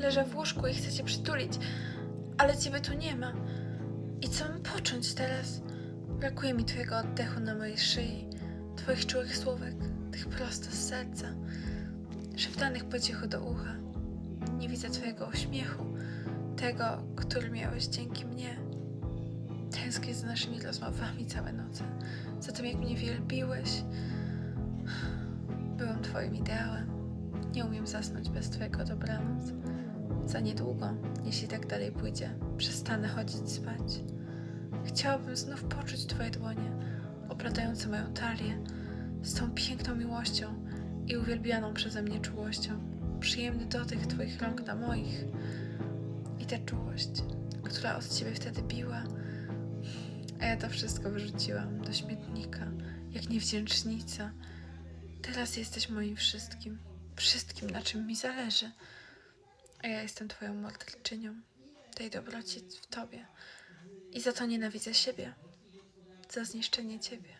Leżę w łóżku i chcę cię przytulić, ale ciebie tu nie ma. I co mam począć teraz? Brakuje mi twojego oddechu na mojej szyi, twoich czułych słówek, tych prosto z serca, szeptanych po cichu do ucha. Nie widzę twojego uśmiechu, tego, który miałeś dzięki mnie. Tęsknię za naszymi rozmowami całe noce, za tym, jak mnie wielbiłeś. Byłem twoim ideałem. Nie umiem zasnąć bez twojego dobranoc. Za niedługo, jeśli tak dalej pójdzie, przestanę chodzić spać. Chciałabym znów poczuć twoje dłonie, oplatające moją talię, z tą piękną miłością i uwielbianą przeze mnie czułością. Przyjemny dotyk twoich rąk na moich i tę czułość, która od ciebie wtedy biła, a ja to wszystko wyrzuciłam do śmietnika, jak niewdzięcznica. Teraz jesteś moim wszystkim, wszystkim, na czym mi zależy, a ja jestem twoją morderczynią, tej dobroci w tobie. I za to nienawidzę siebie, za zniszczenie ciebie.